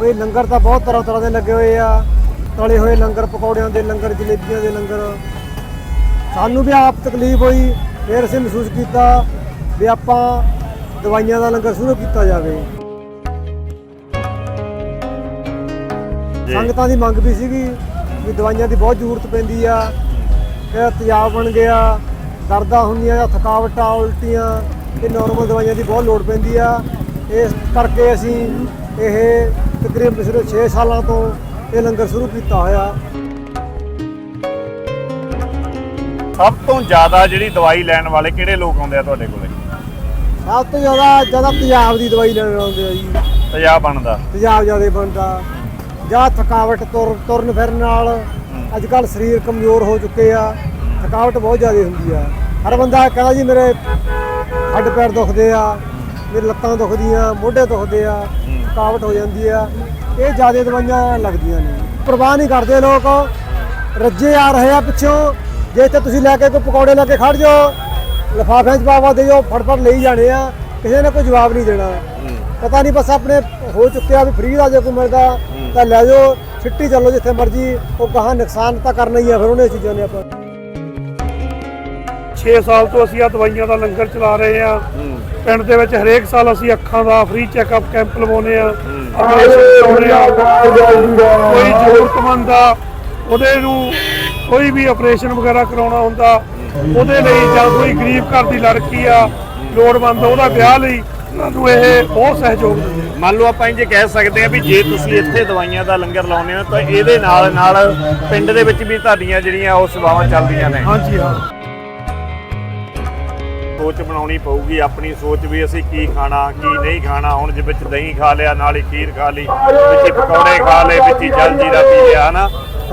ਬਈ ਲੰਗਰ ਤਾਂ ਬਹੁਤ ਤਰ੍ਹਾਂ ਤਰ੍ਹਾਂ ਦੇ ਲੱਗੇ ਹੋਏ ਆ। ਤਲੇ ਹੋਏ ਲੰਗਰ ਪਕੌੜਿਆਂ ਦੇ ਲੰਗਰ ਜਲੇਬੀਆਂ ਦੇ ਲੰਗਰ। ਸਾਨੂੰ ਵੀ ਆਪ ਤਕਲੀਫ ਹੋਈ ਫਿਰ ਅਸੀਂ ਮਹਿਸੂਸ ਕੀਤਾ ਵੀ ਆਪਾਂ ਦਵਾਈਆਂ ਦਾ ਲੰਗਰ ਸ਼ੁਰੂ ਕੀਤਾ ਜਾਵੇ। ਸੰਗਤਾਂ ਦੀ ਮੰਗ ਵੀ ਸੀਗੀ ਵੀ ਦਵਾਈਆਂ ਦੀ ਬਹੁਤ ਜ਼ਰੂਰਤ ਪੈਂਦੀ ਆ। ਕਿ ਤੇਜ਼ਾਬ ਬਣ ਗਿਆ ਦਰਦਾਂ ਹੁੰਦੀਆਂ ਜਾਂ ਥਕਾਵਟਾਂ ਉਲਟੀਆਂ ਇਹ ਨਾਰਮਲ ਦਵਾਈਆਂ ਦੀ ਬਹੁਤ ਲੋੜ ਪੈਂਦੀ ਆ। ਇਸ ਕਰਕੇ ਅਸੀਂ ਇਹ ਤਕਰੀਬਨ ਪਿਛਲੇ 6 ਸਾਲਾਂ ਤੋਂ ਇਹ ਲੰਗਰ ਸ਼ੁਰੂ ਕੀਤਾ ਹੋਇਆ। ਸਭ ਤੋਂ ਜ਼ਿਆਦਾ ਜਿਹੜੀ ਦਵਾਈ ਲੈਣ ਵਾਲੇ ਕਿਹੜੇ ਲੋਕ ਆਉਂਦੇ ਆ ਤੁਹਾਡੇ ਕੋਲੇ? ਸਭ ਤੋਂ ਜ਼ਿਆਦਾ ਜ਼ਿਆਦਾ ਤੇਜ਼ਾਬ ਦੀ ਦਵਾਈ ਲੈਣ ਆਉਂਦੇ ਆ ਜੀ। ਤੇਜ਼ਾਬ ਬਣਦਾ। ਤੇਜ਼ਾਬ ਜ਼ਿਆਦਾ ਬਣਦਾ। ਜਾਂ ਥਕਾਵਟ ਤੁਰ ਤੁਰਨ ਫਿਰਨ ਨਾਲ ਅੱਜ ਕੱਲ ਸਰੀਰ ਕਮਜ਼ੋਰ ਹੋ ਚੁੱਕੇ ਆ। ਥਕਾਵਟ ਬਹੁਤ ਜ਼ਿਆਦਾ ਹੁੰਦੀ ਆ। ਹਰ ਬੰਦਾ ਕਹਿੰਦਾ ਜੀ ਮੇਰੇ ਹੱਡ ਪੈਰ ਦੁਖਦੇ ਆ ਮੇਰੇ ਲੱਤਾਂ ਦੁਖਦੀਆਂ ਮੋਢੇ ਦੁਖਦੇ ਆ। ਥਕਾਵਟ ਹੋ ਜਾਂਦੀ ਆ, ਇਹ ਜ਼ਿਆਦਾ ਦਵਾਈਆਂ ਲੱਗਦੀਆਂ ਨੇ। ਪ੍ਰਵਾਹ ਨਹੀਂ ਕਰਦੇ ਲੋਕ। ਰੱਜੇ ਆ ਰਹੇ ਆ ਪਿੱਛੋਂ। ਜੇ ਤੇ ਤੁਸੀਂ ਲੈ ਕੇ ਕੋਈ ਪਕੌੜੇ ਲੈ ਕੇ ਖੜ ਜਾਓ, ਲਿਫਾਫਿਆਂ 'ਚ ਪਾਵਾ ਦੇ ਜਾਓ ਫੜ ਲਈ ਜਾਣੇ ਆ, ਕਿਸੇ ਨੇ ਕੋਈ ਜਵਾਬ ਨਹੀਂ ਦੇਣਾ। ਪਤਾ ਨਹੀਂ ਬਸ ਆਪਣੇ ਹੋ ਚੁੱਕਿਆ ਵੀ ਫ੍ਰੀ ਦਾ ਜੇ ਕੋਈ ਮਿਲਦਾ, ਤਾਂ ਲੈ ਜਾਓ, ਛਿੱਟੀ ਚੱਲੋ ਜਿੱਥੇ ਮਰਜ਼ੀ, ਉਹ ਕਹਾਂ ਨੁਕਸਾਨ ਤਾਂ ਕਰਨਾ ਹੀ ਆ, ਫਿਰ ਉਹਨੇ ਚੀਜ਼ਾਂ ਨੇ ਆਪਾਂ। 6 ਸਾਲ ਤੋਂ ਅਸੀਂ ਆ ਦਵਾਈਆਂ ਦਾ ਲੰਗਰ ਚਲਾ ਰਹੇ ਆ। ਪਿੰਡ ਦੇ ਵਿੱਚ ਹਰੇਕ ਸਾਲ ਅਸੀਂ ਅੱਖਾਂ ਦਾ ਫ੍ਰੀ ਚੈੱਕਅਪ ਕੈਂਪ ਲਵਾਉਂਦੇ ਆ। ਕੋਈ ਜ਼ਰੂਰਤਮੰਦ ਆ ਉਹਦੇ ਨੂੰ ਕੋਈ ਵੀ ਆਪਰੇਸ਼ਨ ਵਗੈਰਾ ਕਰਾਉਣਾ ਹੁੰਦਾ ਉਹਦੇ ਲਈ ਜਾਂ ਕੋਈ ਗਰੀਬ ਘਰ ਦੀ ਲੜਕੀ ਆ ਲੋੜਵੰਦ ਉਹਦਾ ਵਿਆਹ ਲਈ ਸਾਨੂੰ ਇਹ ਬਹੁਤ ਸਹਿਯੋਗ ਦਿੰਦੇ। ਮੰਨ ਲਓ ਆਪਾਂ ਇੰਜ ਕਹਿ ਸਕਦੇ ਆ ਵੀ ਜੇ ਤੁਸੀਂ ਇੱਥੇ ਦਵਾਈਆਂ ਦਾ ਲੰਗਰ ਲਾਉਂਦੇ ਹੋ ਤਾਂ ਇਹਦੇ ਨਾਲ ਨਾਲ ਪਿੰਡ ਦੇ ਵਿੱਚ ਵੀ ਤੁਹਾਡੀਆਂ ਜਿਹੜੀਆਂ ਉਹ ਸੇਵਾਵਾਂ ਚੱਲਦੀਆਂ ਨੇ। ਹਾਂਜੀ ਹਾਂ। ਸੋਚ ਬਣਾਉਣੀ ਪਊਗੀ ਆਪਣੀ ਸੋਚ ਵੀ ਅਸੀਂ ਕੀ ਖਾਣਾ ਕੀ ਨਹੀਂ ਖਾਣਾ। ਹੁਣ ਜੇ ਵਿੱਚ ਦਹੀਂ ਖਾ ਲਿਆ ਨਾਲ ਹੀ ਖੀਰ ਖਾ ਲਈ ਵਿੱਚ ਪਕੌੜੇ ਖਾ ਲਏ ਵਿੱਚ ਜਲ ਜੀਰਾ ਪੀ ਲਿਆ ਹਨਾ?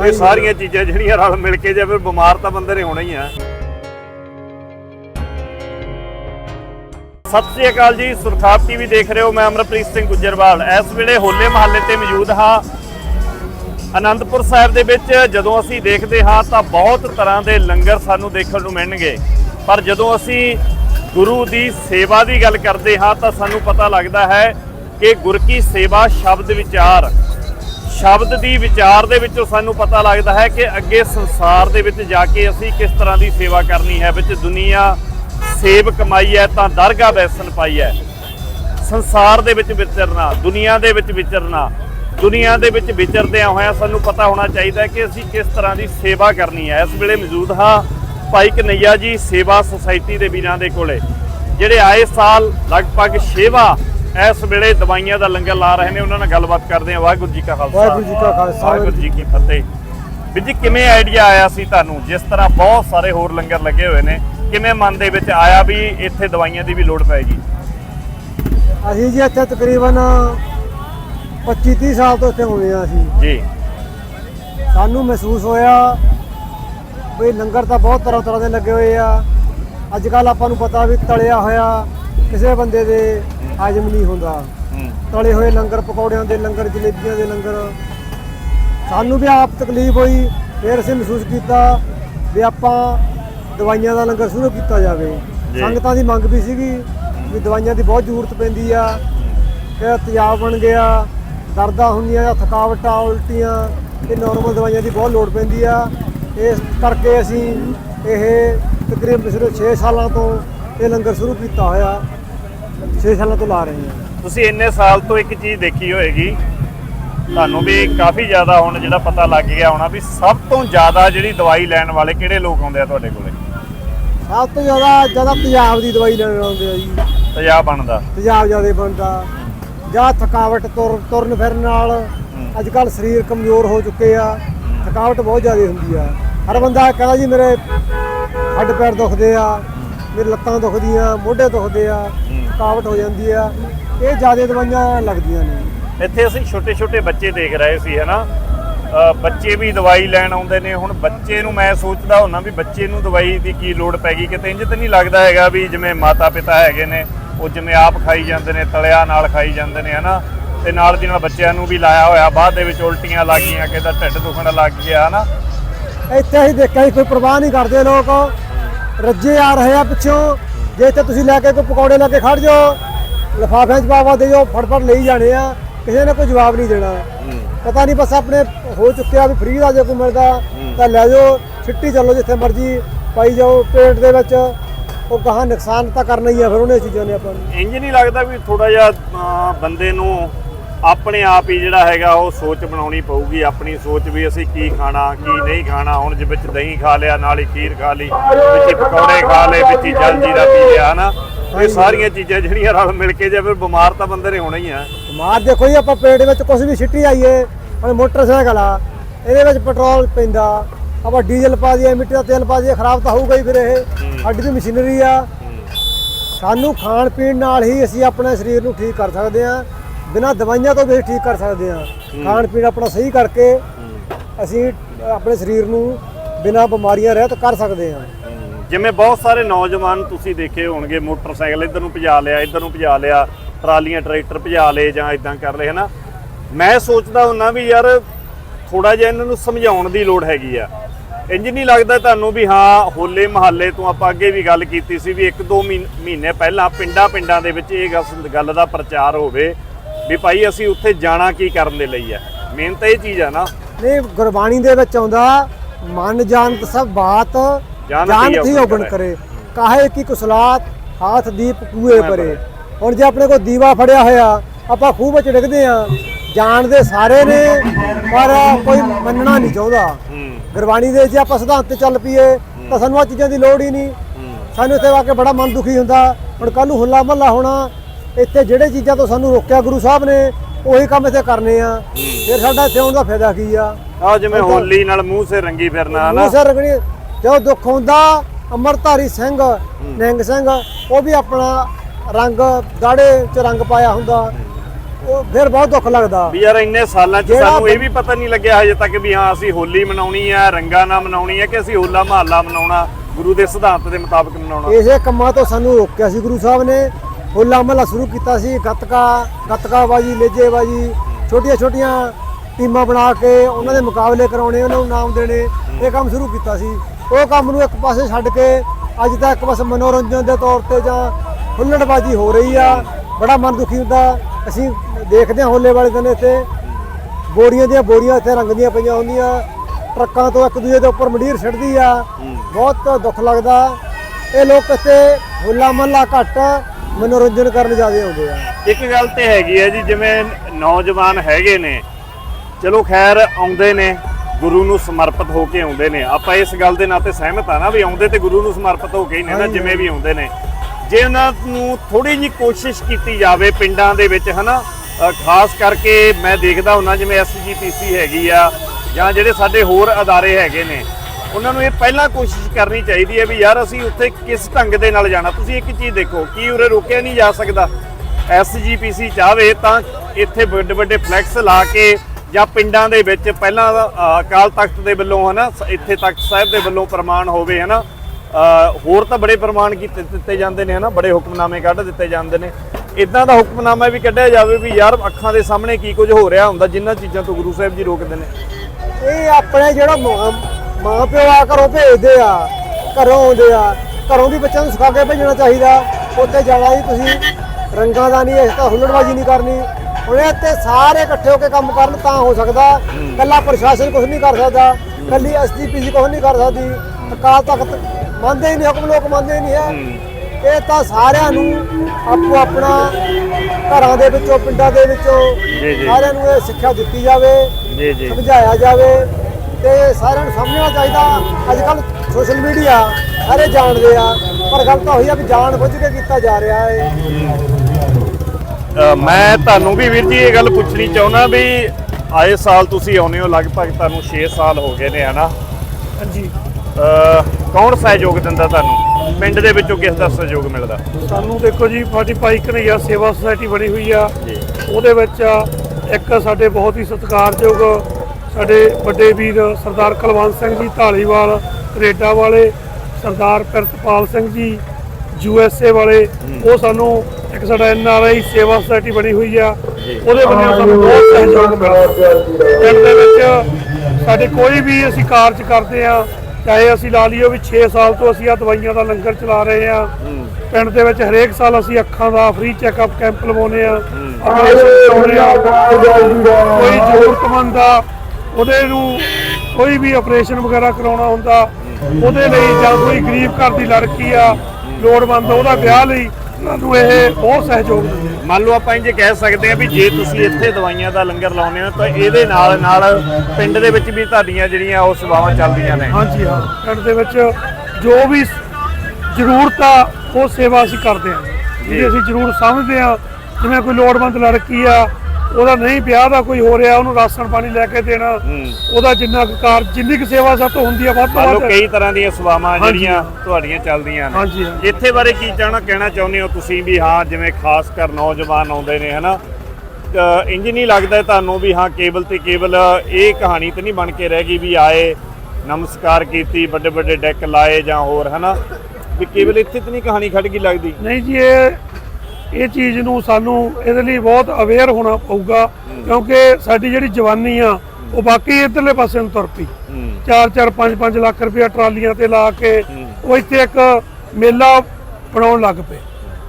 ਇਹ ਸਾਰੀਆਂ ਚੀਜ਼ਾਂ ਜਿਹੜੀਆਂ ਰਲ ਮਿਲ ਕੇ ਜੇ ਫਿਰ ਬਿਮਾਰ ਤਾਂ ਬੰਦੇ ਨੇ ਹੋਣਾ ਹੀ ਆ। ਸਤਿ ਸ੍ਰੀ ਅਕਾਲ ਜੀ ਸੁਰਖਾਬ ਟੀਵੀ ਦੇਖ ਰਹੇ ਹੋ ਮੈਂ ਅਮਰਪ੍ਰੀਤ ਸਿੰਘ ਗੁੱਜਰਵਾਲ। ਇਸ ਵੇਲੇ ਹੋਲੇ ਮਹੱਲੇ ਤੇ ਮੌਜੂਦ ਹਾਂ। ਆਨੰਦਪੁਰ ਸਾਹਿਬ ਦੇ ਵਿੱਚ ਜਦੋਂ ਅਸੀਂ ਦੇਖਦੇ ਹਾਂ ਤਾਂ ਬਹੁਤ ਤਰ੍ਹਾਂ ਦੇ ਲੰਗਰ ਸਾਨੂੰ ਦੇਖਣ ਨੂੰ ਮਿਲਣਗੇ। ਪਰ ਜਦੋਂ ਅਸੀਂ ਗੁਰੂ ਦੀ ਸੇਵਾ ਦੀ ਗੱਲ ਕਰਦੇ ਹਾਂ ਤਾਂ ਸਾਨੂੰ ਪਤਾ ਲੱਗਦਾ ਹੈ ਕਿ ਗੁਰ ਕੀ ਸੇਵਾ ਸ਼ਬਦ ਵਿਚਾਰ, ਸ਼ਬਦ ਦੀ ਵਿਚਾਰ ਦੇ ਵਿੱਚੋਂ ਸਾਨੂੰ ਪਤਾ ਲੱਗਦਾ ਹੈ ਕਿ ਅੱਗੇ ਸੰਸਾਰ ਦੇ ਵਿੱਚ ਜਾ ਕੇ ਅਸੀਂ ਕਿਸ ਤਰ੍ਹਾਂ ਦੀ ਸੇਵਾ ਕਰਨੀ ਹੈ। ਵਿੱਚ ਦੁਨੀਆ ਸੇਵ ਕਮਾਈ ਹੈ ਤਾਂ ਦਰਗਾ ਬੈਸਨ ਪਾਈ ਹੈ। ਸੰਸਾਰ ਦੇ ਵਿੱਚ ਵਿਚਰਨਾ, ਦੁਨੀਆ ਦੇ ਵਿੱਚ ਵਿਚਰਨਾ, ਦੁਨੀਆ ਦੇ ਵਿੱਚ ਵਿਚਰਦਿਆਂ ਹੋਇਆਂ ਸਾਨੂੰ ਪਤਾ ਹੋਣਾ ਚਾਹੀਦਾ ਕਿ ਅਸੀਂ ਕਿਸ ਤਰ੍ਹਾਂ ਦੀ ਸੇਵਾ ਕਰਨੀ ਹੈ। ਇਸ ਵੇਲੇ ਮੌਜੂਦ ਹਾਂ ਭਾਈ ਕਨਈਆ ਜੀ ਸੇਵਾ ਸੁਸਾਇਟੀ ਦੇ ਵੀਰਾਂ ਦੇ ਕੋਲੇ ਜਿਹੜੇ ਆਏ ਸਾਲ ਲਗਭਗ ਛੇਵਾ ਇਸ ਵੇਲੇ ਦਵਾਈਆਂ ਦਾ ਲੰਗਰ ਲਾ ਰਹੇ ਨੇ ਉਹਨਾਂ ਨਾਲ ਗੱਲਬਾਤ ਕਰਦੇ ਹਾਂ। ਵਾਹਿਗੁਰੂ ਜੀ ਕਾ ਖਾਲਸਾ। ਵਾਹਿਗੁਰੂ ਜੀ ਕਾ ਖਾਲਸਾ, ਵਾਹਿਗੁਰੂ ਜੀ ਕੀ ਫਤਿਹ। ਵੀਰ ਜੀ ਕਿਵੇਂ ਆਈਡੀਆ ਆਇਆ ਸੀ ਤੁਹਾਨੂੰ? ਜਿਸ ਤਰ੍ਹਾਂ ਬਹੁਤ ਸਾਰੇ ਹੋਰ ਲੰਗਰ ਲੱਗੇ ਹੋਏ ਨੇ ਕਿਵੇਂ ਮਨ ਦੇ ਵਿੱਚ ਆਇਆ ਵੀ ਇੱਥੇ ਦਵਾਈਆਂ ਦੀ ਵੀ ਲੋੜ ਪੈਗੀ ਅਸੀਂ ਜੀ ਇੱਥੇ ਤਕਰੀਬਨ 25 30 ਸਾਲ ਤੋਂ ਇੱਥੇ ਹੋਏ ਆ ਅਸੀਂ। ਜੀ। ਸਾਨੂੰ ਮਹਿਸੂਸ ਹੋਇਆ ਵੀ ਲੰਗਰ ਤਾਂ ਬਹੁਤ ਤਰ੍ਹਾਂ ਤਰ੍ਹਾਂ ਦੇ ਲੱਗੇ ਹੋਏ ਆ। ਅੱਜ ਕੱਲ ਆਪਾਂ ਨੂੰ ਪਤਾ ਵੀ ਤਲਿਆ ਹੋਇਆ ਕਿਸੇ ਬੰਦੇ ਦੇ ਹਾਜ਼ਮ ਨਹੀਂ ਹੁੰਦਾ। ਤਲੇ ਹੋਏ ਲੰਗਰ ਪਕੌੜਿਆਂ ਦੇ ਲੰਗਰ ਜਲੇਬੀਆਂ ਦੇ ਲੰਗਰ। ਸਾਨੂੰ ਵੀ ਆਪ ਤਕਲੀਫ ਹੋਈ ਫਿਰ ਅਸੀਂ ਮਹਿਸੂਸ ਕੀਤਾ ਵੀ ਆਪਾਂ ਦਵਾਈਆਂ ਦਾ ਲੰਗਰ ਸ਼ੁਰੂ ਕੀਤਾ ਜਾਵੇ। ਸੰਗਤਾਂ ਦੀ ਮੰਗ ਵੀ ਸੀਗੀ ਵੀ ਦਵਾਈਆਂ ਦੀ ਬਹੁਤ ਜ਼ਰੂਰਤ ਪੈਂਦੀ ਆ। ਕਿ ਤੇਜ਼ਾਬ ਬਣ ਗਿਆ ਦਰਦਾਂ ਹੁੰਦੀਆਂ ਜਾਂ ਥਕਾਵਟਾਂ ਉਲਟੀਆਂ ਇਹ ਨਾਰਮਲ ਦਵਾਈਆਂ ਦੀ ਬਹੁਤ ਲੋੜ ਪੈਂਦੀ ਆ। ਇਸ ਕਰਕੇ ਅਸੀਂ ਇਹ ਤਕਰੀਬਨ ਪਿਛਲੇ 6 ਸਾਲਾਂ ਤੋਂ ਇਹ ਲੰਗਰ ਸ਼ੁਰੂ ਕੀਤਾ ਹੋਇਆ। 6 ਸਾਲਾਂ ਤੋਂ ਲਾ ਰਹੇ ਹਾਂ। ਤੁਸੀਂ ਇੰਨੇ ਸਾਲ ਤੋਂ ਇੱਕ ਚੀਜ਼ ਦੇਖੀ ਹੋਏਗੀ। ਤੁਹਾਨੂੰ ਵੀ ਕਾਫੀ ਜ਼ਿਆਦਾ ਹੁਣ ਜਿਹੜਾ ਪਤਾ ਲੱਗ ਗਿਆ ਹੋਣਾ ਵੀ ਸਭ ਤੋਂ ਜ਼ਿਆਦਾ ਜਿਹੜੀ ਦਵਾਈ ਲੈਣ ਵਾਲੇ ਕਿਹੜੇ ਲੋਕ ਆਉਂਦੇ ਆ ਤੁਹਾਡੇ ਕੋਲੇ? ਸਭ ਤੋਂ ਜ਼ਿਆਦਾ ਜ਼ਿਆਦਾ ਤੇਜ਼ਾਬ ਦੀ ਦਵਾਈ ਲੈਣ ਆਉਂਦੇ ਆ ਜੀ। ਤੇਜ਼ਾਬ ਬਣਦਾ। ਤੇਜ਼ਾਬ ਜ਼ਿਆਦਾ ਬਣਦਾ। ਜਾਂ ਥਕਾਵਟ ਤੁਰ ਤੁਰਨ ਫਿਰਨ ਨਾਲ ਅੱਜ ਕੱਲ ਸਰੀਰ ਕਮਜ਼ੋਰ ਹੋ ਚੁੱਕੇ ਆ। ਥਕਾਵਟ ਬਹੁਤ ਜ਼ਿਆਦਾ ਹੁੰਦੀ ਆ। ਹਰ ਬੰਦਾ ਕਹਿੰਦਾ ਜੀ ਮੇਰੇ ਹੱਡ ਪੈਰ ਦੁਖਦੇ ਆ ਮੇਰੇ ਲੱਤਾਂ ਦੁਖਦੀਆਂ ਮੋਢੇ ਦੁਖਦੇ ਆ ਥਕਾਵਟ ਹੋ ਜਾਂਦੀ ਆ। ਇਹ ਜ਼ਿਆਦਾ ਦਵਾਈਆਂ ਲੱਗਦੀਆਂ ਨੇ। ਇੱਥੇ ਅਸੀਂ ਛੋਟੇ ਛੋਟੇ ਬੱਚੇ ਦੇਖ ਰਹੇ ਸੀ ਹਨਾ? ਬੱਚੇ ਵੀ ਦਵਾਈ ਲੈਣ ਆਉਂਦੇ ਨੇ। ਹੁਣ ਬੱਚੇ ਨੂੰ ਮੈਂ ਸੋਚਦਾ ਹੁੰਨਾ ਵੀ ਬੱਚੇ ਨੂੰ ਦਵਾਈ ਦੀ ਕੀ ਲੋੜ ਪੈ ਗਈ? ਕਿਤੇ ਇੰਜ ਤਾਂ ਨਹੀਂ ਲੱਗਦਾ ਹੈਗਾ ਵੀ ਜਿਵੇਂ ਮਾਤਾ ਪਿਤਾ ਹੈਗੇ ਨੇ ਉਹ ਜਿਵੇਂ ਆਪ ਖਾਈ ਜਾਂਦੇ ਨੇ ਤਲਿਆ ਨਾਲ ਖਾਈ ਜਾਂਦੇ ਨੇ ਹਨਾ? ਤੇ ਨਾਲ ਦੀ ਨਾਲ ਬੱਚਿਆਂ ਨੂੰ ਵੀ ਲਾਇਆ ਹੋਇਆ ਬਾਅਦ ਦੇ ਵਿੱਚ ਉਲਟੀਆਂ ਲੱਗ ਗਈਆਂ ਕਿਦਾ ਢਿੱਡ ਦੁਖਣ ਲੱਗ ਗਿਆ ਹਨਾ? ਇੱਥੇ ਅਸੀਂ ਦੇਖਿਆ ਸੀ ਕੋਈ ਪ੍ਰਵਾਹ ਨਹੀਂ ਕਰਦੇ ਲੋਕ। ਰੱਜੇ ਆ ਰਹੇ ਆ ਪਿੱਛੋਂ। ਜੇ ਇੱਥੇ ਤੁਸੀਂ ਲੈ ਕੇ ਕੋਈ ਪਕੌੜੇ ਲੈ ਕੇ ਖੜ ਜਾਓ, ਲਿਫਾਫਿਆਂ 'ਚ ਪਾਵਾ ਦੇ ਜਾਓ ਫੜ ਲਈ ਜਾਣੇ ਆ, ਕਿਸੇ ਨੇ ਕੋਈ ਜਵਾਬ ਨਹੀਂ ਦੇਣਾ। ਪਤਾ ਨਹੀਂ ਬਸ ਆਪਣੇ ਹੋ ਚੁੱਕਿਆ ਵੀ ਫ੍ਰੀ ਦਾ ਜੇ ਕੋਈ ਮਿਲਦਾ, ਤਾਂ ਲੈ ਜਾਓ, ਛਿੱਟੀ ਚੱਲੋ ਜਿੱਥੇ ਮਰਜ਼ੀ, ਪਾਈ ਜਾਓ ਪੇਟ ਦੇ ਵਿੱਚ। ਉਹ ਗਾਹਾਂ ਨੁਕਸਾਨ ਤਾਂ ਕਰਨਾ ਹੀ ਆ ਫਿਰ ਉਹਨੇ ਚੀਜ਼ਾਂ ਨੇ ਆਪਾਂ ਨੂੰ। ਇੰਜ ਨਹੀਂ ਲੱਗਦਾ ਵੀ ਥੋੜਾ ਜਿਹਾ ਬੰਦੇ ਨੂੰ ਆਪਣੇ ਆਪ ਹੀ ਜਿਹੜਾ ਹੈਗਾ ਉਹ ਸੋਚ ਬਣਾਉਣੀ ਪਊਗੀ ਆਪਣੀ ਸੋਚ ਵੀ ਅਸੀਂ ਕੀ ਖਾਣਾ ਕੀ ਨਹੀਂ ਖਾਣਾ ਹੁਣ ਜੇ ਵਿੱਚ ਦਹੀਂ ਖਾ ਲਿਆ ਨਾਲ ਹੀ ਖੀਰ ਖਾ ਲਈ ਵਿੱਚ ਪਕੌੜੇ ਖਾ ਲਏ ਵਿੱਚ ਜਲ ਜੀਰਾ ਪੀ ਲਿਆ ਹਨਾ? ਇਹ ਸਾਰੀਆਂ ਚੀਜ਼ਾਂ ਜਿਹੜੀਆਂ ਰਲ ਮਿਲ ਕੇ ਜੇ ਫਿਰ ਬਿਮਾਰ ਤਾਂ ਬੰਦੇ ਨੇ ਹੋਣਾ ਹੀ ਆ। ਮਾਰ ਦੇਖੋ ਜੀ ਆਪਾਂ ਪੇਟ ਵਿੱਚ ਕੁਝ ਵੀ ਛਿੱਟੀ ਆਈਏ ਹੁਣ ਮੋਟਰਸਾਈਕਲ ਆ ਇਹਦੇ ਵਿੱਚ ਪੈਟਰੋਲ ਪੈਂਦਾ ਆਪਾਂ ਡੀਜ਼ਲ ਪਾ ਦਈਏ ਮਿੱਟੀ ਦਾ ਤੇਲ ਪਾ ਦਈਏ ਖਰਾਬ ਤਾਂ ਹੋਊਗਾ ਹੀ ਫਿਰ ਇਹ। ਸਾਡੀ ਦੀ ਮਸ਼ੀਨਰੀ ਆ। ਸਾਨੂੰ ਖਾਣ ਪੀਣ ਨਾਲ ਹੀ ਅਸੀਂ ਆਪਣੇ ਸਰੀਰ ਨੂੰ ਠੀਕ ਕਰ ਸਕਦੇ ਹਾਂ ਬਿਨਾਂ ਦਵਾਈਆਂ ਤੋਂ ਵੀ ਠੀਕ ਕਰ ਸਕਦੇ ਹਾਂ। ਖਾਣ ਪੀਣ ਆਪਣਾ ਸਹੀ ਕਰਕੇ ਅਸੀਂ ਆਪਣੇ ਸਰੀਰ ਨੂੰ ਬਿਨਾਂ ਬਿਮਾਰੀਆਂ ਰਹਿਤ ਕਰ ਸਕਦੇ ਹਾਂ। ਜਿਵੇਂ ਬਹੁਤ ਸਾਰੇ ਨੌਜਵਾਨ ਤੁਸੀਂ ਦੇਖੇ ਹੋਣਗੇ ਮੋਟਰਸਾਈਕਲ ਇੱਧਰ ਨੂੰ ਭਜਾ ਲਿਆ ਇੱਧਰ ਨੂੰ ਭਜਾ ਲਿਆ ਟਰਾਲੀਆਂ ਟਰੈਕਟਰ ਭਜਾ ਲਏ ਜਾਂ ਇਦਾਂ ਕਰ ਲਏ ਹਨਾ? ਮੈਂ ਸੋਚਦਾ ਹੁੰਨਾ ਵੀ ਯਾਰ ਥੋੜਾ ਜਿਹਾ ਇਹਨਾਂ ਨੂੰ ਸਮਝਾਉਣ ਦੀ ਲੋੜ ਹੈਗੀ ਆ। ਇੰਜ ਨਹੀਂ ਲੱਗਦਾ ਤੁਹਾਨੂੰ ਵੀ ਹਾਂ ਹੋਲੇ ਮਹੱਲੇ ਤੋਂ ਆਪਾਂ ਅੱਗੇ ਵੀ ਗੱਲ ਕੀਤੀ ਸੀ ਵੀ 1-2 ਮਹੀਨੇ ਪਹਿਲਾਂ ਪਿੰਡਾਂ ਪਿੰਡਾਂ ਦੇ ਵਿੱਚ ਇਹ ਗੱਲ ਦਾ ਪ੍ਰਚਾਰ ਹੋਵੇ। ਵੀ ਭਾਈ ਅਸੀਂ ਉੱਥੇ ਜਾਣਾ ਕੀ ਕਰਨ ਦੇ ਲਈ ਆ? ਮੇਨ ਤਾਂ ਇਹ ਚੀਜ਼ ਆ ਨਾ। ਨਹੀਂ ਗੁਰਬਾਣੀ ਦੇ ਵਿੱਚ ਆਉਂਦਾ ਮਨ ਜਾਣਤ ਸਭ ਬਾਤ ਜਾਣਤ ਹੀ ਹੀ ਔਗਣ ਕਰੇ। ਕਾਹੇ ਕੀ ਕੁਸਲਾਤ ਹਾਥ ਦੀਪ ਕੂਏ ਪਰੇ। ਹੁਣ ਜੇ ਆਪਣੇ ਕੋਲ ਦੀਵਾ ਫੜਿਆ ਹੋਇਆ ਆਪਾਂ ਖੂਹ ਵਿੱਚ ਡਿੱਗਦੇ ਆ ਜਾਣਦੇ ਸਾਰੇ ਨੇ ਪਰ ਕੋਈ ਮੰਨਣਾ ਨਹੀਂ ਚਾਹੁੰਦਾ। ਹੂੰ। ਗੁਰਬਾਣੀ ਦੇ ਜੇ ਆਪਾਂ ਸਿਧਾਂਤ ਤੇ ਚੱਲ ਪਈਏ ਤਾਂ ਸਾਨੂੰ ਆ ਚੀਜ਼ਾਂ ਦੀ ਲੋੜ ਹੀ ਨਹੀਂ। ਸਾਨੂੰ ਇੱਥੇ ਆ ਕੇ ਬੜਾ ਮਨ ਦੁਖੀ ਹੁੰਦਾ। ਹੁਣ ਕੱਲ ਨੂੰ ਹੁੱਲਾ ਮਹੱਲਾ ਹੋਣਾ ਇੱਥੇ ਜਿਹੜੇ ਚੀਜ਼ਾਂ ਤੋਂ ਸਾਨੂੰ ਰੋਕਿਆ ਗੁਰੂ ਸਾਹਿਬ ਨੇ ਉਹੀ ਕੰਮ ਇੱਥੇ ਕਰਨੇ ਆ। ਫਿਰ ਸਾਡਾ ਇੱਥੇ ਆਉਣ ਦਾ ਫਾਇਦਾ ਕੀ ਆ? ਆ ਜਿਵੇਂ ਹੋਲੀ ਨਾਲ ਮੂੰਹ ਸੇ ਰੰਗੀ ਫਿਰਨਾ ਹਨਾ? ਉਹ ਸਰ ਰਗਣੀ ਜਦੋਂ ਦੁੱਖ ਹੁੰਦਾ ਅਮਰਧਾਰੀ ਸਿੰਘ ਨਿਹੰਗ ਸਿੰਘ ਉਹ ਵੀ ਆਪਣਾ ਰੰਗ ਦਾੜੇ ਚ ਰੰਗ ਪਾਇਆ ਹੁੰਦਾ। ਉਹ ਫਿਰ ਬਹੁਤ ਦੁੱਖ ਲੱਗਦਾ। ਵੀ ਯਾਰ ਇੰਨੇ ਸਾਲਾਂ 'ਚ ਸਾਨੂੰ ਇਹ ਵੀ ਪਤਾ ਨਹੀਂ ਲੱਗਿਆ ਹਜੇ ਤੱਕ ਵੀ ਹਾਂ ਅਸੀਂ ਹੋਲੀ ਮਨਾਉਣੀ ਆ ਰੰਗਾਂ ਨਾਲ ਮਨਾਉਣੀ ਆ ਕਿ ਅਸੀਂ ਹੋਲਾ ਮਹੱਲਾ ਮਨਾਉਣਾ ਗੁਰੂ ਦੇ ਸਿਧਾਂਤ ਦੇ ਮੁਤਾਬਕ ਮਨਾਉਣਾ। ਇਸੇ ਕੰਮਾਂ ਤੋਂ ਸਾਨੂੰ ਰੋਕਿਆ ਸੀ ਗੁਰੂ ਸਾਹਿਬ ਨੇ। ਹੋਲਾ ਮਹੱਲਾ ਸ਼ੁਰੂ ਕੀਤਾ ਸੀ ਗੱਤਕਾ ਗੱਤਕਾ ਬਾਜੀ ਲੇਜੇ ਬਾਜੀ ਛੋਟੀਆਂ ਛੋਟੀਆਂ ਟੀਮਾਂ ਬਣਾ ਕੇ ਉਹਨਾਂ ਦੇ ਮੁਕਾਬਲੇ ਕਰਾਉਣੇ ਉਹਨਾਂ ਨੂੰ ਨਾਮ ਦੇਣੇ ਇਹ ਕੰਮ ਸ਼ੁਰੂ ਕੀਤਾ ਸੀ। ਉਹ ਕੰਮ ਨੂੰ ਇੱਕ ਪਾਸੇ ਛੱਡ ਕੇ ਅੱਜ ਤੱਕ ਬਸ ਮਨੋਰੰਜਨ ਦੇ ਤੌਰ ਤੇ ਜਾਂ ਹੁੱਲੜਬਾਜੀ ਹੋ ਰਹੀ ਆ ਬੜਾ ਮਨ ਦੁਖੀ ਹੁੰਦਾ। ਅਸੀਂ ਦੇਖਦੇ ਹਾਂ ਹੋਲੇ ਵਾਲੇ ਦਿਨ ਇੱਥੇ। ਬੋਰੀਆਂ ਦੀਆਂ ਬੋਰੀਆਂ ਇੱਥੇ ਰੰਗ ਦੀਆਂ ਪਈਆਂ ਹੁੰਦੀਆਂ। ਟਰੱਕਾਂ ਤੋਂ ਇੱਕ ਦੂਜੇ ਦੇ ਉੱਪਰ ਮੰਡੀਰ ਛੱਡਦੀ ਆ। ਬਹੁਤ ਦੁੱਖ ਲੱਗਦਾ। ਇਹ ਲੋਕ ਇੱਥੇ ਹੋਲਾ ਮਹੱਲਾ ਘੱਟ ਮਨੋਰੰਜਨ ਕਰਨ ਜ਼ਿਆਦਾ ਆਉਂਦੇ ਆ। ਇੱਕ ਗੱਲ ਤੇ ਹੈਗੀ ਹੈ ਜੀ ਜਿਵੇਂ ਨੌਜਵਾਨ ਹੈਗੇ ਨੇ ਚਲੋ ਖੈਰ ਆਉਂਦੇ ਨੇ ਗੁਰੂ ਨੂੰ ਸਮਰਪਿਤ ਹੋ ਕੇ ਆਉਂਦੇ ਨੇ। ਆਪਾਂ ਇਸ ਗੱਲ ਦੇ ਨਾਤੇ ਸਹਿਮਤ ਆ ਨਾ ਵੀ ਆਉਂਦੇ ਤੇ ਗੁਰੂ ਨੂੰ ਸਮਰਪਿਤ ਹੋ ਕੇ ਹੀ ਨੇ ਨਾ ਜਿਵੇਂ ਵੀ ਆਉਂਦੇ ਨੇ। ਜੇ ਉਹਨਾਂ ਨੂੰ ਥੋੜੀ ਜੀ ਕੋਸ਼ਿਸ਼ ਕੀਤੀ ਜਾਵੇ ਪਿੰਡਾਂ ਦੇ ਵਿੱਚ ਹਨਾ? ਖਾਸ ਕਰਕੇ ਮੈਂ ਦੇਖਦਾ ਹੁੰਨਾ ਜਿਵੇਂ ਐਸਜੀਪੀਸੀ ਹੈਗੀ ਆ ਜਾਂ ਜਿਹੜੇ ਸਾਡੇ ਹੋਰ ਅਦਾਰੇ ਹੈਗੇ ਨੇ ਉਹਨਾਂ ਨੂੰ ਇਹ ਪਹਿਲਾਂ ਕੋਸ਼ਿਸ਼ ਕਰਨੀ ਚਾਹੀਦੀ ਹੈ ਵੀ ਯਾਰ ਅਸੀਂ ਉੱਥੇ ਕਿਸ ਢੰਗ ਦੇ ਨਾਲ ਜਾਣਾ। ਤੁਸੀਂ ਇੱਕ ਚੀਜ਼ ਦੇਖੋ ਕੀ ਉਰੇ ਰੋਕਿਆ ਨਹੀਂ ਜਾ ਸਕਦਾ। ਐਸਜੀਪੀਸੀ ਚਾਹਵੇ ਤਾਂ ਇੱਥੇ ਵੱਡੇ ਵੱਡੇ ਫਲੈਕਸ ਲਾ ਕੇ ਜਾਂ ਪਿੰਡਾਂ ਦੇ ਵਿੱਚ ਪਹਿਲਾਂ ਅਕਾਲ ਤਖਤ ਦੇ ਵੱਲੋਂ ਹਨਾ ਸ- ਇੱਥੇ ਤਖਤ ਸਾਹਿਬ ਦੇ ਵੱਲੋਂ ਪ੍ਰਮਾਣ ਹੋਵੇ ਹਨਾ ਅ, ਹੋਰ ਤਾਂ ਬੜੇ ਪ੍ਰਮਾਣ ਕੀਤੇ ਦਿੱਤੇ ਜਾਂਦੇ ਨੇ ਹਨਾ ਬੜੇ ਹੁਕਮਨਾਮੇ ਕੱਢ ਦਿੱਤੇ ਜਾਂਦੇ ਨੇ। ਇਦਾਂ ਦਾ ਹੁਕਮਨਾਮਾ ਵੀ ਕੱਢਿਆ ਜਾਵੇ ਵੀ ਯਾਰ ਅੱਖਾਂ ਦੇ ਸਾਹਮਣੇ ਕੀ ਕੁਝ ਹੋ ਰਿਹਾ ਹੁੰਦਾ ਜਿੰਨਾਂ ਚੀਜ਼ਾਂ ਤੋਂ ਗੁਰੂ ਸਾਹਿਬ ਜੀ ਰੋਕਦੇ ਨੇ। ਇਹ ਆਪਣੇ ਜਿਹੜਾ ਮਾਂ ਪਿਓ ਆ ਘਰੋਂ ਭੇਜਦੇ ਆ ਘਰੋਂ ਆਉਂਦੇ ਆ। ਘਰੋਂ ਵੀ ਬੱਚਿਆਂ ਨੂੰ ਸਿਖਾ ਕੇ ਭੇਜਣਾ ਚਾਹੀਦਾ। ਉੱਥੇ ਜਾਣਾ ਜੀ ਤੁਸੀਂ। ਰੰਗਾਂ ਦਾ ਨਹੀਂ ਇਸ ਤਾਂ ਹੁੱਲੜਬਾਜੀ ਨਹੀਂ ਕਰਨੀ। ਹੁਣ ਇੱਥੇ ਸਾਰੇ ਇਕੱਠੇ ਹੋ ਕੇ ਕੰਮ ਕਰਨ ਤਾਂ ਹੋ ਸਕਦਾ। ਕੱਲਾ ਪ੍ਰਸ਼ਾਸਨ ਕੁਝ ਨਹੀਂ ਕਰ ਸਕਦਾ। ਕੱਲੀ ਐਸਜੀਪੀਸੀ ਕੁਝ ਨਹੀਂ ਕਰ ਸਕਦੀ। ਅਕਾਲ ਤਖਤ ਮੰਨਦੇ ਹੀ ਨਹੀਂ ਹੁਕਮ ਲੋਕ ਮੰਨਦੇ ਹੀ ਨਹੀਂ ਹੈ। ਇਹ ਤਾਂ ਸਾਰਿਆਂ ਨੂੰ ਆਪੋ ਆਪਣਾ ਘਰਾਂ ਦੇ ਵਿੱਚੋਂ ਪਿੰਡਾਂ ਦੇ ਵਿੱਚੋਂ। ਸਾਰਿਆਂ ਨੂੰ ਇਹ ਸਿੱਖਿਆ ਦਿੱਤੀ ਜਾਵੇ ਜੀ ਜੀ। ਸਮਝਾਇਆ ਜਾਵੇ। ਤੇ ਸਾਰਿਆਂ ਨੂੰ ਸਮਝਣਾ ਚਾਹੀਦਾ। ਅੱਜ ਕੱਲ ਸੋਸ਼ਲ ਮੀਡੀਆ ਸਾਰੇ ਜਾਣਦੇ ਆ ਪਰ ਗੱਲ ਤਾਂ ਹੋਈ ਆ ਵੀ ਜਾਣ ਬੁੱਝ ਕੇ ਕੀਤਾ ਜਾ ਰਿਹਾ ਹੈ ਅ, ਮੈਂ ਤੁਹਾਨੂੰ ਵੀ ਵੀਰ ਜੀ ਇਹ ਗੱਲ ਪੁੱਛਣੀ ਚਾਹੁੰਦਾ ਵੀ ਆਏ ਸਾਲ ਤੁਸੀਂ ਆਉਨੇ ਹੋ ਲਗਭਗ ਤੁਹਾਨੂੰ 6 ਸਾਲ ਹੋ ਗਏ ਨੇ ਹਨਾ? ਹਾਂਜੀ। ਅ, ਕੌਣ ਸਹਿਯੋਗ ਦਿੰਦਾ ਤੁਹਾਨੂੰ? ਪਿੰਡ ਦੇ ਵਿੱਚੋਂ ਕਿਸ ਦਾ ਸਹਿਯੋਗ ਮਿਲਦਾ? ਸਾਨੂੰ ਦੇਖੋ ਜੀ ਸਾਡੀ ਭਾਈ ਕਨਈਆ ਸੇਵਾ ਸੁਸਾਇਟੀ ਬਣੀ ਹੋਈ ਆ। ਜੀ। ਉਹਦੇ ਵਿੱਚ ਇੱਕ ਸਾਡੇ ਬਹੁਤ ਹੀ ਸਤਿਕਾਰਯੋਗ ਸਾਡੇ ਵੱਡੇ ਵੀਰ ਸਰਦਾਰ ਕੁਲਵੰਤ ਸਿੰਘ ਜੀ ਢਾਲੀਵਾਲ ਕੈਨੇਡਾ ਵਾਲੇ ਸਰਦਾਰ Pritpal Singh ji U S A ਵਾਲੇ ਉਹ ਸਾਨੂੰ ਇੱਕ ਸਾਡਾ ਐਨ ਆਰ ਆਈ ਸੇਵਾ ਸੁਸਾਇਟੀ ਬਣੀ ਹੋਈ ਆ ਉਹਦੇ ਵੱਲੋਂ ਸਾਨੂੰ ਬਹੁਤ ਸਹਿਯੋਗ ਮਿਲਦਾ ਪਿੰਡ ਦੇ ਵਿੱਚ ਸਾਡੇ ਕੋਈ ਵੀ ਅਸੀਂ ਕਾਰਜ ਕਰਦੇ ਆ ਚਾਹੇ ਅਸੀਂ ਲਾ ਲਈਓ ਵੀ 6 ਸਾਲ ਤੋਂ ਅਸੀਂ ਆ ਦਵਾਈਆਂ ਦਾ ਲੰਗਰ ਚਲਾ ਰਹੇ ਆ ਪਿੰਡ ਦੇ ਵਿੱਚ ਹਰੇਕ ਸਾਲ ਅਸੀਂ ਅੱਖਾਂ ਦਾ ਫ੍ਰੀ ਚੈੱਕਅਪ ਕੈਂਪ ਆ ਕਰਾਉਣੇ ਆ ਕੋਈ ਜ਼ਰੂਰਤਮੰਦ ਆ ਉਹਦੇ ਨੂੰ ਕੋਈ ਵੀ ਆਪਰੇਸ਼ਨ ਵਗੈਰਾ ਕਰਾਉਣਾ ਹੁੰਦਾ ਉਹਦੇ ਲਈ ਜਾਂ ਕੋਈ ਗਰੀਬ ਘਰ ਦੀ ਲੜਕੀ ਆ ਲੋੜਵੰਦ ਆ, ਉਹਦਾ ਵਿਆਹ ਲਈ ਸਾਨੂੰ ਇਹ ਬਹੁਤ ਸਹਿਯੋਗ ਦਿੰਦੇ ਆ। ਮੰਨ ਲਓ ਆਪਾਂ ਇੰਜ ਕਹਿ ਸਕਦੇ ਹਾਂ ਵੀ ਜੇ ਤੁਸੀਂ ਇੱਥੇ ਦਵਾਈਆਂ ਦਾ ਲੰਗਰ ਲਾਉਂਦੇ ਹੋ ਤਾਂ ਇਹਦੇ ਨਾਲ ਨਾਲ ਪਿੰਡ ਦੇ ਵਿੱਚ ਵੀ ਤੁਹਾਡੀਆਂ ਜਿਹੜੀਆਂ ਉਹ ਸੇਵਾਵਾਂ ਚੱਲਦੀਆਂ ਨੇ। ਹਾਂਜੀ ਹਾਂ। ਪਿੰਡ ਦੇ ਵਿੱਚ ਜੋ ਵੀ ਜ਼ਰੂਰਤ ਆ ਉਹ ਸੇਵਾ ਅਸੀਂ ਕਰਦੇ ਹਾਂ। ਜੇ। ਅਸੀਂ ਜ਼ਰੂਰ ਸਮਝਦੇ ਆ ਜਿਵੇਂ ਕੋਈ ਲੋੜਵੰਦ ਲੜਕੀ ਆ ਉਹਦਾ ਨਹੀਂ ਵਿਆਹ ਦਾ ਕੋਈ ਹੋ ਰਿਹਾ ਉਹਨੂੰ ਰਾਸ਼ਨ ਪਾਣੀ ਲੈ ਕੇ ਦੇਣਾ ਉਹਦਾ ਜਿੰਨਾ ਕੁ ਕਾਰ ਜਿੰਨੀ ਕੁ ਸੇਵਾ ਸਾਡੇ ਤੋਂ ਹੁੰਦੀ ਆ ਵੱਧ ਤੋਂ ਵੱਧ। ਕਈ ਤਰ੍ਹਾਂ ਦੀਆਂ ਸੇਵਾਵਾਂ। ਜਿਹੜੀਆਂ ਤੁਹਾਡੀਆਂ ਚੱਲਦੀਆਂ ਨੇ। ਇੱਥੇ ਬਾਰੇ ਕੀ ਚਾਹਣਾ ਕਹਿਣਾ ਚਾਹੁੰਦੇ ਹੋ ਤੁਸੀਂ ਵੀ ਹਾਂ ਜਿਵੇਂ ਖਾਸ ਕਰ ਨੌਜਵਾਨ ਆਉਂਦੇ ਨੇ ਹਨਾ? ਇੰਜ ਨਹੀਂ ਲੱਗਦਾ ਤੁਹਾਨੂੰ ਵੀ ਹਾਂ ਕੇਬਲ ਤੇ ਕੇਵਲ ਇਹ ਕਹਾਣੀ ਤੇ ਨਹੀਂ ਬਣ ਕੇ ਰਹਿ ਗਈ ਵੀ ਆਏ ਨਮਸਕਾਰ ਕੀਤੀ ਵੱਡੇ ਵੱਡੇ ਡੈਕ ਲਾਏ ਜਾਂ ਹੋਰ ਹਨਾ? ਵੀ ਕੇਵਲ ਇੱਥੇ ਤੇ ਨਹੀਂ ਕਹਾਣੀ ਖੜ ਗਈ ਲੱਗਦੀ। ਨਹੀਂ ਜੀ ਇਹ ਇਹ ਚੀਜ਼ ਨੂੰ ਸਾਨੂੰ ਇਹਦੇ ਲਈ ਬਹੁਤ ਅਵੇਅਰ ਹੋਣਾ ਪਊਗਾ ਕਿਉਂਕਿ ਸਾਡੀ ਜਿਹੜੀ ਜਵਾਨੀ ਆ ਉਹ ਬਾਕੀ ਇਧਰਲੇ ਪਾਸੇ ਨੂੰ ਤੁਰ ਪਈ 4-4 5-5 ਲੱਖ ਰੁਪਇਆ ਟਰਾਲੀਆਂ ਤੇ ਲਾ ਕੇ ਉਹ ਇੱਥੇ ਇੱਕ ਮੇਲਾ ਬਣਾਉਣ ਲੱਗ ਪਏ।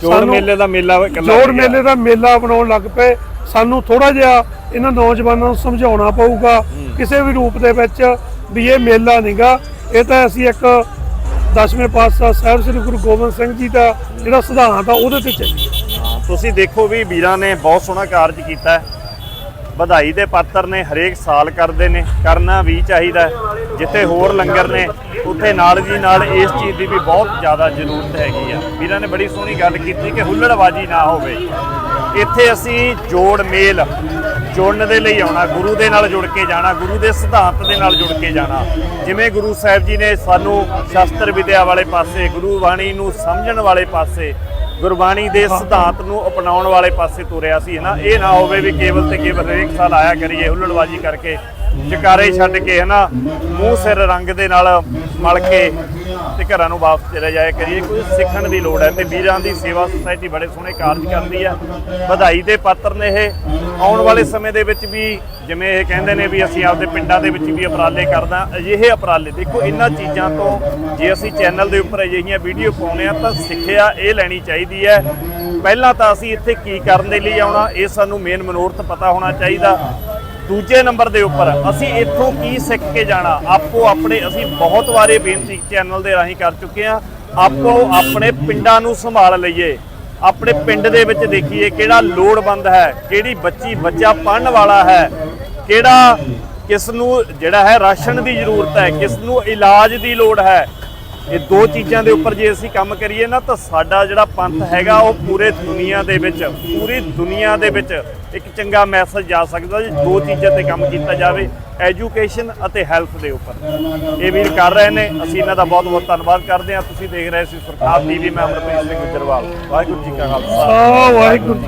ਚੋਰ ਸਾਨੂੰ- ਮੇਲੇ ਦਾ ਮੇਲਾ ਇਕੱਲਾ ਜੋੜ। ਮੇਲੇ ਦਾ ਮੇਲਾ ਬਣਾਉਣ ਲੱਗ ਪਏ। ਸਾਨੂੰ ਥੋੜਾ ਜਿਹਾ ਇਹਨਾਂ ਨੌਜਵਾਨਾਂ ਨੂੰ ਸਮਝਾਉਣਾ ਪਊਗਾ ਕਿਸੇ ਵੀ ਰੂਪ ਦੇ ਵਿੱਚ ਵੀ ਇਹ ਮੇਲਾ ਨਹੀਂਗਾ ਇਹ ਤਾਂ ਅਸੀਂ ਇੱਕ ਦਸਵੇਂ ਪਾਤਸ਼ਾਹ ਸਾਹਿਬ ਸ੍ਰੀ ਗੁਰੂ ਗੋਬਿੰਦ ਸਿੰਘ ਜੀ ਦਾ ਜਿਹੜਾ ਸਿਧਾਂਤ ਆ ਉਹਦੇ ਤੇ ਚੱਲੀਏ। ਤੁਸੀਂ ਦੇਖੋ ਵੀ ਵੀਰਾਂ ਨੇ ਬਹੁਤ ਸੋਹਣਾ ਕਾਰਜ ਕੀਤਾ ਵਧਾਈ ਦੇ ਪਾਤਰ ਨੇ, ਹਰੇਕ ਸਾਲ ਕਰਦੇ ਨੇ, ਕਰਨਾ ਵੀ ਚਾਹੀਦਾ ਜਿੱਥੇ ਹੋਰ ਲੰਗਰ ਨੇ, ਉੱਥੇ ਨਾਲ ਜੀ ਨਾਲ ਇਸ ਚੀਜ਼ ਦੀ ਵੀ ਬਹੁਤ ਜ਼ਿਆਦਾ ਜ਼ਰੂਰਤ ਹੈਗੀ ਆ। ਵੀਰਾਂ ਨੇ ਬੜੀ ਸੋਹਣੀ ਗੱਲ ਕੀਤੀ ਕਿ ਹੁੱਲੜਬਾਜੀ ਨਾ ਹੋਵੇ। ਇੱਥੇ ਅਸੀਂ ਜੋੜ ਮੇਲ ਜੋੜਨ ਦੇ ਲਈ ਆਉਣਾ, ਗੁਰੂ ਦੇ ਨਾਲ ਜੁੜ ਕੇ ਜਾਣਾ, ਗੁਰੂ ਦੇ ਸਿਧਾਂਤ ਦੇ ਨਾਲ ਜੁੜ ਕੇ ਜਾਣਾ। ਜਿਵੇਂ ਗੁਰੂ ਸਾਹਿਬ ਜੀ ਨੇ ਸਾਨੂੰ ਸ਼ਾਸਤਰ ਵਿਦਿਆ ਵਾਲੇ ਪਾਸੇ, ਗੁਰੂ ਬਾਣੀ ਨੂੰ ਸਮਝਣ ਵਾਲੇ ਪਾਸੇ, ਗੁਰਬਾਣੀ ਦੇ ਸਿਧਾਂਤ ਨੂੰ ਅਪਣਾਉਣ ਵਾਲੇ ਪਾਸੇ ਤੁਰਿਆ ਸੀ, ਹਨਾ? ਇਹ ਨਾ ਹੋਵੇ ਵੀ ਕੇਵਲ ਤੇ ਕੇਵਲ ਹਰੇਕ ਸਾਲ ਆਇਆ ਕਰੀਏ, ਹੁੱਲੜਬਾਜੀ ਕਰਕੇ ਜਕਾਰੇ ਛੱਡ ਕੇ ਹਨਾ, ਮੂੰਹ ਸਿਰ ਰੰਗ ਦੇ ਨਾਲ ਮਲ ਕੇ ਤੇ ਘਰਾਂ ਨੂੰ ਵਾਪਸ ਚਲੇ ਜਾਇਆ ਕਰੀਏ। ਕੋਈ ਸਿੱਖਣ ਦੀ ਲੋੜ ਹੈ ਤੇ ਵੀਰਾਂ ਦੀ ਸੇਵਾ ਸੁਸਾਇਟੀ ਬੜੇ ਸੋਹਣੇ ਕਾਰਜ ਕਰਦੀ ਹੈ। ਵਧਾਈ ਦੇ ਪਾਤਰ ਨੇ ਇਹ। ਆਉਣ ਵਾਲੇ ਸਮੇਂ ਦੇ ਵਿੱਚ ਵੀ ਜਿਵੇਂ ਇਹ ਕਹਿੰਦੇ ਨੇ ਵੀ ਅਸੀਂ ਆਪਦੇ ਪਿੰਡਾਂ ਦੇ ਵਿੱਚ ਵੀ ਅਪਰਾਲੇ ਕਰਦਾ, ਅਜਿਹੇ ਅਪਰਾਲੇ ਦੇਖੋ, ਇਹਨਾਂ ਚੀਜ਼ਾਂ ਤੋਂ ਜੇ ਅਸੀਂ ਚੈਨਲ ਦੇ ਉੱਪਰ ਅਜਿਹੀਆਂ ਵੀਡੀਓ ਪਾਉਂਦੇ ਆ ਤਾਂ ਸਿੱਖਿਆ ਇਹ ਲੈਣੀ ਚਾਹੀਦੀ ਹੈ। ਪਹਿਲਾਂ ਤਾਂ ਅਸੀਂ ਇੱਥੇ ਕੀ ਕਰਨ ਦੇ ਲਈ ਆਉਣਾ, ਇਹ ਸਾਨੂੰ ਮੇਨ ਮਨੋਰਥ ਪਤਾ ਹੋਣਾ ਚਾਹੀਦਾ। ਦੂਜੇ ਨੰਬਰ ਦੇ ਉੱਪਰ ਅਸੀਂ ਇੱਥੋਂ ਕੀ ਸਿੱਖ ਕੇ ਜਾਣਾ? ਆਪੋ ਆਪਣੇ, ਅਸੀਂ ਬਹੁਤ ਵਾਰੇ ਬੇਨਤੀ ਚੈਨਲ ਦੇ ਰਾਹੀਂ ਕਰ ਚੁੱਕੇ ਹਾਂ। ਆਪੋ ਆਪਣੇ ਪਿੰਡਾਂ ਨੂੰ ਸੰਭਾਲ ਲਈਏ। ਆਪਣੇ ਪਿੰਡ ਦੇ ਵਿੱਚ ਦੇਖੀਏ ਕਿਹੜਾ ਲੋੜਵੰਦ ਹੈ, ਕਿਹੜੀ ਬੱਚੀ, ਬੱਚਾ ਪੜਨ ਵਾਲਾ ਹੈ, ਕਿਹੜਾ ਕਿਸ ਨੂੰ ਜਿਹੜਾ ਹੈ ਰਾਸ਼ਨ ਦੀ ਜ਼ਰੂਰਤ ਹੈ, ਕਿਸ ਨੂੰ ਇਲਾਜ ਦੀ ਲੋੜ ਹੈ। ਇਹ ਦੋ ਚੀਜ਼ਾਂ ਦੇ ਉੱਪਰ ਜੇ ਅਸੀਂ ਕੰਮ ਕਰੀਏ ਨਾ ਤਾਂ ਸਾਡਾ ਜਿਹੜਾ ਪੰਥ ਹੈਗਾ ਉਹ ਪੂਰੇ ਦੁਨੀਆ ਦੇ ਵਿੱਚ, ਪੂਰੀ ਦੁਨੀਆ ਦੇ ਵਿੱਚ ਇੱਕ ਚੰਗਾ ਮੈਸੇਜ ਜਾ ਸਕਦਾ ਜੇ, ਦੋ ਚੀਜ਼ਾਂ ਤੇ ਕੰਮ ਕੀਤਾ ਜਾਵੇ ਐਜੂਕੇਸ਼ਨ ਅਤੇ ਹੈਲਥ ਦੇ ਉੱਪਰ। ਇਹ ਵੀਰ ਕਰ ਰਹੇ ਨੇ, ਅਸੀਂ ਇਹਨਾਂ ਦਾ ਬਹੁਤ ਬਹੁਤ ਧੰਨਵਾਦ ਕਰਦੇ ਹਾਂ। ਤੁਸੀਂ ਦੇਖ ਰਹੇ ਸੀ ਸਰਕਾਰ ਟੀਵੀ ਮੈਂ ਅਮਰਪ੍ਰੀਤ ਸਿੰਘ ਗੁਜਰਵਾਲ। ਵਾਹਿਗੁਰੂ ਜੀ ਕਾ ਖਾਲਸਾ। ਵਾਹਿਗੁਰੂ ਜੀ